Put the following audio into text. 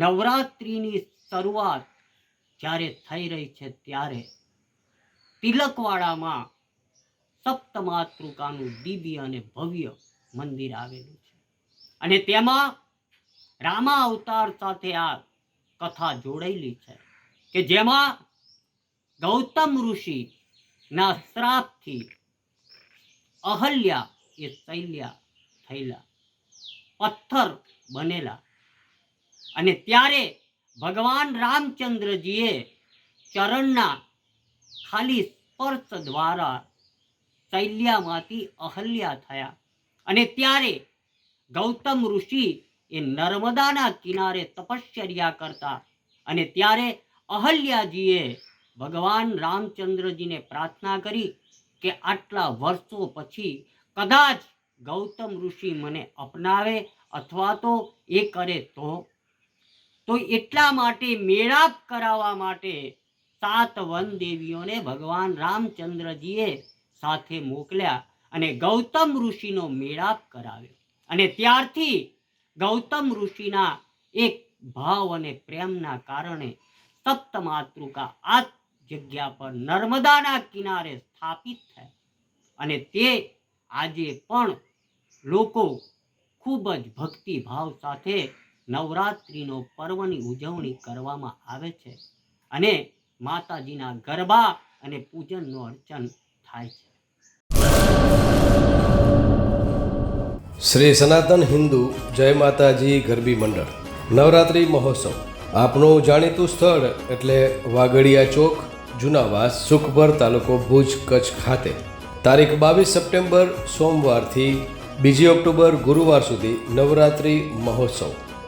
નવરાત્રિની શરૂઆત જ્યારે થઈ રહી છે ત્યારે તિલકવાડામાં સપ્તમાતૃકાનું દિવ્ય અને ભવ્ય મંદિર આવેલું છે. અને તેમાં રામા અવતાર સાથે આ કથા જોડાયેલી છે કે જેમાં ગૌતમ ઋષિના શ્રાપથી અહલ્યા એ શૈલ્યા થયેલા પથ્થર બનેલા અને ત્યારે ભગવાન રામચંદ્રજીએ ચરણના ખાલી સ્પર્શ દ્વારા શૈલ્યામાંથી અહલ્યા થયા. અને ત્યારે ગૌતમ ઋષિ એ નર્મદાના કિનારે તપશ્ચર્યા કરતા અને ત્યારે અહલ્યાજીએ ભગવાન રામચંદ્રજીને પ્રાર્થના કરી કે આટલા વર્ષો પછી કદાચ ગૌતમ ઋષિ મને અપનાવે અથવા તો એ કરે તો તો એટલા માટે મેળાપ કરાવવા માટે સાત વન દેવીઓને ભગવાન રામચંદ્રજીએ સાથે મોકલ્યા અને ગૌતમ ઋષિનો મેળાપ કરાવ્યો. અને ત્યારથી ગૌતમ ઋષિના એક ભાવ અને પ્રેમના કારણે સપ્ત માતૃકા આ જગ્યા પર નર્મદાના કિનારે સ્થાપિત થયા. અને તે આજે પણ લોકો ખૂબ જ ભક્તિ ભાવ સાથે નવરાત્રિનો પર્વની ઉજવણી કરવામાં આવે છે અને માતાજીના ગરબા અને પૂજનનું અર્ચન થાય છે. શ્રી સનાતન હિન્દુ જય માતાજી ગરબી મંડળ. નવરાત્રિ મહોત્સવ. આપનું જાણીતું સ્થળ એટલે વાગડિયા ચોક, જુનાવાસ, સુખભર તાલુકો ભુજ, કચ્છ ખાતે. તારીખ બાવીસ સપ્ટેમ્બર સોમવારથી બીજી ઓક્ટોબર ગુરુવાર સુધી નવરાત્રિ મહોત્સવ.